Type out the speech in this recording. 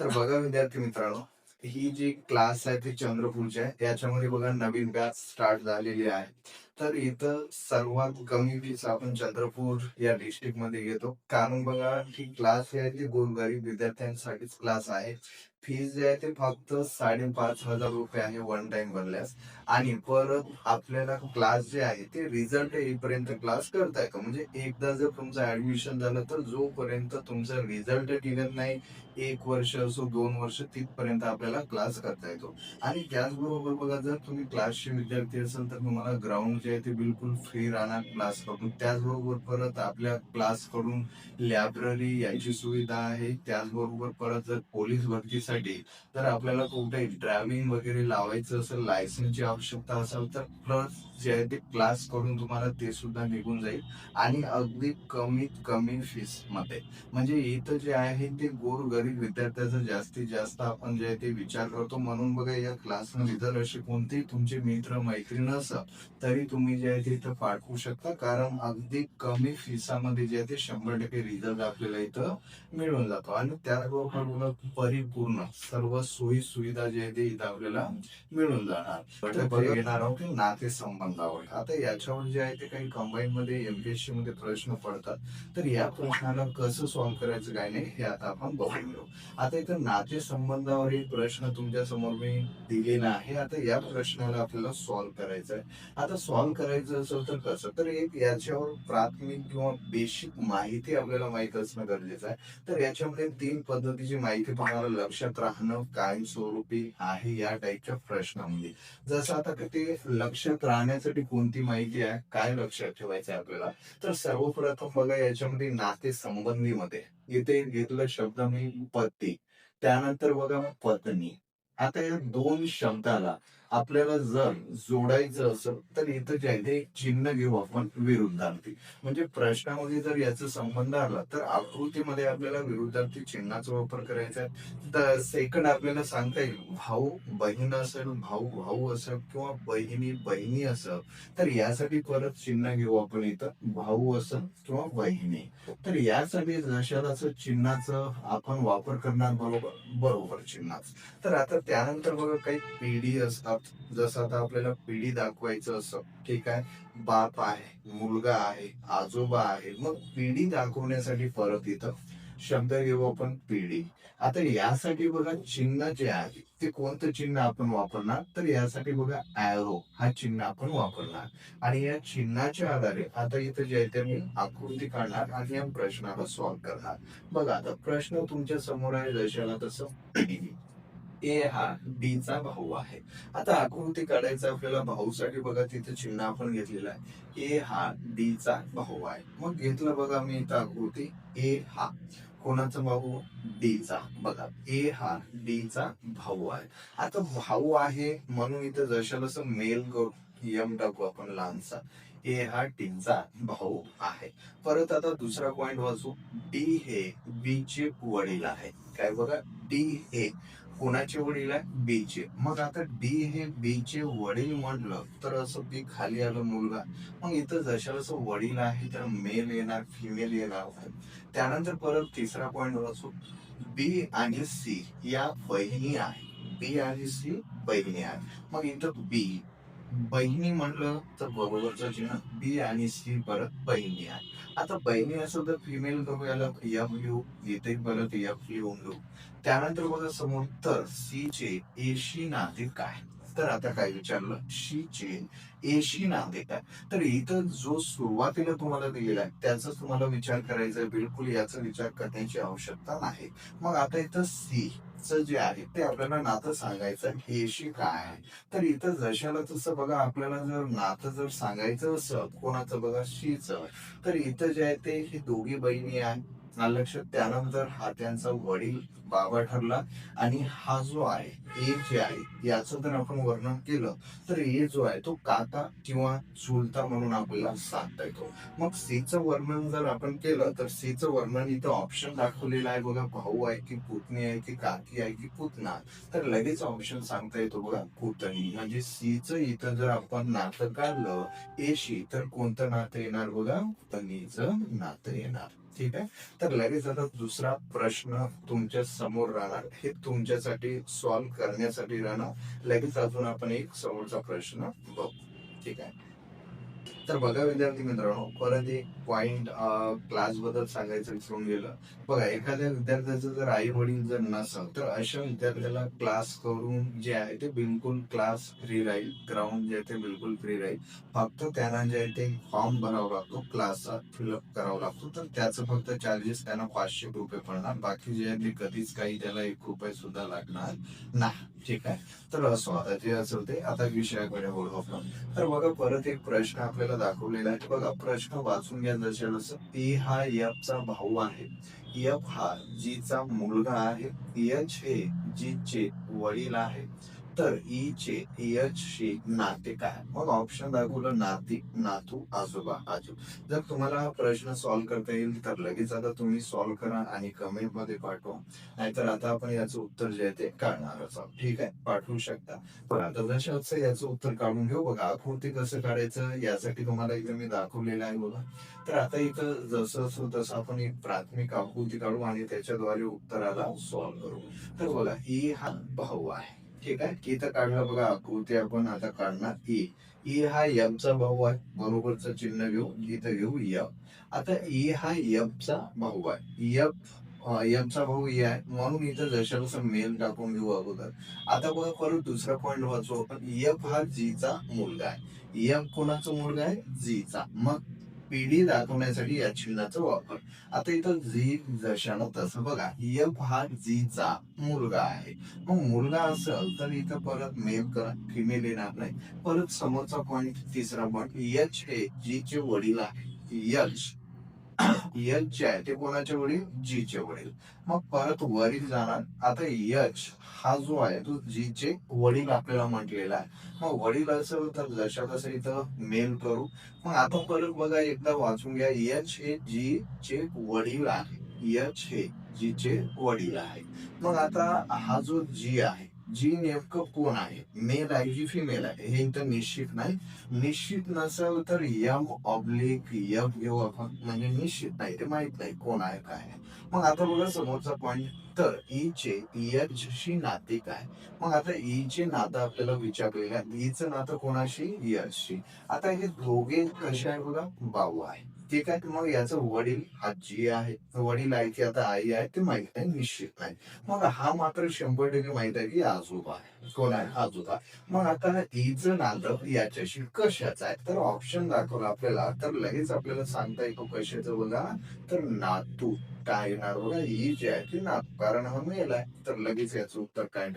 तर बघा विद्यार्थी मित्रांनो ही जी क्लास आहे ती चंद्रपूरची आहे. याच्यामध्ये बघा नवीन बॅच स्टार्ट झालेली आहे. तर इथं सर्वात कमी फीस आपण चंद्रपूर या डिस्ट्रिक्टमध्ये घेतो. कारण बघा ही क्लास आहे ती गोरगरीब विद्यार्थ्यांसाठीच क्लास आहे. फीस जी आहे ते फक्त साडेपाच हजार रुपये आहे वन टाइम भरल्यास. आणि परत आपल्याला क्लास जे आहे ते रिझल्ट येईपर्यंत क्लास करता येतो म्हणजे एकदा जर तुमचं ऍडमिशन झालं तर जोपर्यंत तुमचा रिझल्ट निघत नाही एक वर्ष असो दोन वर्ष तिथपर्यंत आपल्याला क्लास करता येतो. आणि त्याचबरोबर बघा जर तुम्ही क्लासचे विद्यार्थी असाल तर तुम्हाला ग्राउंड जे आहे ते बिलकुल फ्री राहणार क्लासकडून त्याचबरोबर परत आपल्या क्लासकडून लायब्ररी याची सुविधा आहे. त्याचबरोबर परत जर पोलीस भरतीसाठी जर आपल्याला कुठे ड्रायव्हिंग वगैरे लावायचं असेल लायसन्सची आवश्यकता असेल तर प्लस जे आहे ते क्लासकडून तुम्हाला ते सुद्धा निघून जाईल. आणि अगदी कमीत कमी फीसमध्ये. म्हणजे इथं जे आहे ते गोर गरीब विद्यार्थ्याचा जास्तीत जास्त आपण जे आहे ते विचार करतो. म्हणून बघा या क्लासमध्ये जर असे कोणतेही तुमचे मित्र मैत्रीण असेल तरी तुम्ही जे आहे ते इथं पाठवू शकता. कारण अगदी कमी फीसामध्ये जे आहे ते शंभर टक्के रिझल्ट आपल्याला इथं मिळून जातो. आणि त्याचबरोबर बघा परिपूर्ण सर्व सोयी सुविधा जे आहे ते इथं आपल्याला मिळून जाणार. येणार आहोत की नाते संबंधावर. आता याच्यावर जे आहे ते काही कंबाईन मध्ये एमपीएससी मध्ये प्रश्न पडतात. तर या प्रश्नाला कसं सॉल्व्ह करायचं काय नाही हे आता आपण बघून घेऊ. आता इथं नाते संबंधावर एक प्रश्न तुमच्यासमोर मी दिलेला आहे. आता या प्रश्नाला आपल्याला सॉल्व्ह करायचं आहे आता सॉल्व्ह करायचं असेल तर कसं तर एक याच्यावर प्राथमिक किंवा बेसिक माहिती आपल्याला माहीत असणं गरजेचं आहे. तर याच्यामध्ये तीन पद्धतीची माहिती तुम्हाला लक्षात राहणं कायमस्वरूपी आहे या टाईपच्या प्रश्नामध्ये. जसं आता ते लक्षात राहण्यासाठी कोणती माहिती आहे काय लक्षात ठेवायचं आहे आपल्याला? तर सर्वप्रथम बघा याच्यामध्ये नाते संबंधीमध्ये. इथे घेतलं शब्द मी पती त्यानंतर बघा पत्नी. आता या दोन शब्दाला आपल्याला जर जोडायचं असेल तर इथं जे आहे ते एक चिन्ह घेऊ आपण विरुद्धार्थी. म्हणजे प्रश्नामध्ये जर याचा संबंध आला तर आकृतीमध्ये आपल्याला विरुद्धार्थी चिन्हाचा वापर करायचा आहे. तर सेकंड आपल्याला सांगता येईल भाऊ बहीण असेल भाऊ भाऊ असेल किंवा बहिणी बहिणी असेल तर यासाठी परत चिन्ह घेऊ आपण इथं भाऊ असेल किंवा बहिणी. तर यासाठी जशाचं चिन्हाचं आपण वापर करणार बरोबर बरोबर चिन्हाच. तर आता त्यानंतर बघा काही पिढी असतात जसं आता आपल्याला पिढी दाखवायचं असं ठीक आहे? बाप आहे मुलगा आहे आजोबा आहे मग पिढी दाखवण्यासाठी परत इथं शब्द घेऊ आपण पिढी. आता यासाठी बघा चिन्ह जे आहे ते कोणतं चिन्ह आपण वापरणार? तर यासाठी बघा ऍरो हा चिन्ह आपण वापरणार. आणि या चिन्हाच्या आधारे आता इथं जे आहे ते मी आकृती काढणार आणि या प्रश्नाला सॉल्व्ह करणार. बघा आता प्रश्न तुमच्यासमोर आहे जशाला तसं. ए हा डी चा भाऊ आहे. आता आकृती काढायचं आपल्याला भाऊसाठी बघा तिथे चिन्ह आपण घेतलेला आहे. ए हा डी चा भाऊ आहे. मग घेतलं बघा मी इथं आकृती. ए हा कोणाचा भाऊ? डी चा बघा ए हा डी चा भाऊ आहे. आता भाऊ आहे म्हणून इथं जशाला असं मेल करू यम टाकू आपण लहानसा. ए हा टीचा भाऊ आहे. परत आता दुसरा पॉइंट वाचू. डी हे बी चे वडील आहे. काय बघा? डी हे कोणाचे वडील आहे? बीचे. मग आता डी हे बीचे वडील म्हटलं तर असं बी खाली आलं मुलगा. मग इथं जशाला असं वडील आहे तर मेल येणार फिमेल येणार. त्यानंतर परत तिसरा पॉइंट असो. बी आणि सी या बहिणी आहे. बी आणि सी बहिणी आहे. मग इथं बी. बहिणी म्हटलं तर बरोबरचं चिन्ह बी आणि सी परत बहिणी आहे. आता बहिणी असं तर फिमेल करू याला एफ लिहू इथे परत एफ लिहून घेऊ. त्यानंतर बघा समोर तर सी चे एशी नाते काय? तर आता काय विचारलं? शी चे एशी ना देता तर इथं जो सुरुवातीला तुम्हाला दिलेला आहे त्याचा तुम्हाला विचार करायचा बिलकुल याचा विचार करण्याची आवश्यकता नाही. मग आता इथं सी च जे आहे ते आपल्याला नातं सांगायचं हे शी काय आहे? तर इथं जशाला तसं बघा आपल्याला जर नातं जर सांगायचं असं कोणाचं बघा शीच. तर इथं जे आहे ते हे दोघी बहिणी आहे आलं लक्षात. त्यानंतर हा त्यांचा वडील बाबा ठरला आणि हा जो आहे ए जे आहे याचं जर आपण वर्णन केलं तर ए जो आहे तो काका किंवा चुलता म्हणून आपल्याला सांगता येतो. मग सीचं वर्णन जर आपण केलं तर सीचं वर्णन इथं ऑप्शन दाखवलेलं आहे. बघा भाऊ आहे की पुतणी आहे की काकी आहे की पुतना तर लगेच ऑप्शन सांगता येतो बघा पुतणी. म्हणजे सीचं इथं जर आपण नातं काढलं एशी तर कोणतं नातं येणार बघा? पुतणीचं नातं येणार. ठीक आहे? तर लगेच आता दुसरा प्रश्न तुमच्यासमोर राहणार. हे तुमच्यासाठी सॉल्व्ह करण्यासाठी राहणार. लगेच अजून आपण एक समोरचा प्रश्न बघू. ठीक आहे? तर बघा विद्यार्थी मित्रांनो परत एक पॉइंट क्लासबद्दल सांगायचं विसरून गेलं. बघा एखाद्या विद्यार्थ्याचं जर आई वडील जर नसेल तर अशा विद्यार्थ्याला क्लास करून जे आहे ते बिलकुल क्लास फ्री राहील ग्राउंड जे आहे ते बिलकुल फ्री राहील. फक्त त्यांना जे आहे ते फॉर्म भरावा लागतो क्लासचा फिलअप करावा लागतो. तर त्याचं फक्त चार्जेस त्यांना पाचशे रुपये पडणार. बाकी जे आहे ते कधीच काही त्याला एक रुपये सुद्धा लागणार नाही. ठीक आहे? तर असं आता जे असेल ते आता विषयाकडे बोलू आपण. तर बघा परत एक प्रश्न आपल्याला दाखवलेला आहे. बघा प्रश्न वाचून घ्या जसे असं ए हा F चा भाऊ आहे. एफ हा जीचा मुलगा आहे. यच हे जीचे वडील आहे. तर ई चे एच शी नाते काय? मग ऑप्शन दाखवलं नाती नातू आजोबा आजो. जर तुम्हाला हा प्रश्न सॉल्व्ह करता येईल तर लगेच आता तुम्ही सॉल्व्ह करा आणि कमेंटमध्ये पाठवा. नाहीतर आता आपण याचं उत्तर जे आहे ते काढणारच आहोत. ठीक आहे? पाठवू शकता. पण आता जसं याचं उत्तर काढून घेऊ बघा आकृती कसं काढायचं यासाठी तुम्हाला इथे मी दाखवलेलं आहे बघा. तर आता इथं जसं असं तसं आपण एक प्राथमिक आकृती काढू आणि त्याच्याद्वारे उत्तराला सॉल्व्ह करू. तर बघा ई हा भाऊ आहे. ठीक आहे. इथं काढलं बघा आकृती आपण आता काढणार. ई. ई हा चा भाऊ आहे. बरोबरचं चिन्ह घेऊ इथं घेऊ यफ आता ई हा चा भाऊ आहे. यफ चा भाऊ ई आहे. म्हणून इथं जशा जसं मेल टाकून घेऊ अगोदर. आता बघा परत दुसरा पॉईंट वाचू आपण. यफ हा जीचा मुलगा आहे. यफ कोणाचा मुलगा आहे? जीचा मग पिढी दाखवण्यासाठी या चिन्हाचा वापर. आता इथं झी जशानं तसं बघा यफ हा झीचा मुलगा आहे. मग मुलगा असेल तर इथं परत मेल करा फिमेल येणार नाही. परत समोरचा पॉइंट तिसरा पॉइंट यच हे जीचे वडील आहे. यच. यच जे आहे ते कोणाचे वडील? जीचे वडील. मग परत वरील जाणार. आता यच हा जो आहे तो जीचे वडील आपल्याला म्हटलेला आहे. मग वडील असेल तर जशा तसं इथं मेल करू. मग आता परत बघा एकदा वाचून घ्या. यच हे जी चे वडील आहे. यच हे जीचे वडील आहे. मग आता हा जो जी आहे जी नेमकं कोण आहे? मेल आहे जी फिमेल आहे? हे इथं निश्चित नाही. निश्चित नसेल तर यम ऑब्लिक यम घेऊ आपण म्हणजे निश्चित नाही ते माहीत नाही कोण आहे काय आहे. मग आता बघा समोरचा पॉईंट तर ई चे यच शी नाते काय? मग आता ई चे नातं आपल्याला विचारलेलं आहे ईचं नातं कोणाशी? यशशी आता हे दोघे कसे आहे बघा? भाऊ आहे. ठीक आहे? मग याचं वडील आजी आहे. वडील आहे की आता आई आहे ते माहीत नाही निश्चित नाही मग हा मात्र शंभर टक्के माहीत आहे की आजोबा आहे. कोणा आहे? आजोबा मग आता हिचं नातं याच्याशी कशाचं आहे? तर ऑप्शन दाखवलं आपल्याला. तर लगेच आपल्याला सांगता येतो कशाचं बघा. तर नातू काय येणार बघा ही जी आहे ती नातू कारण हा मेल आहे. तर लगेच याचं उत्तर काय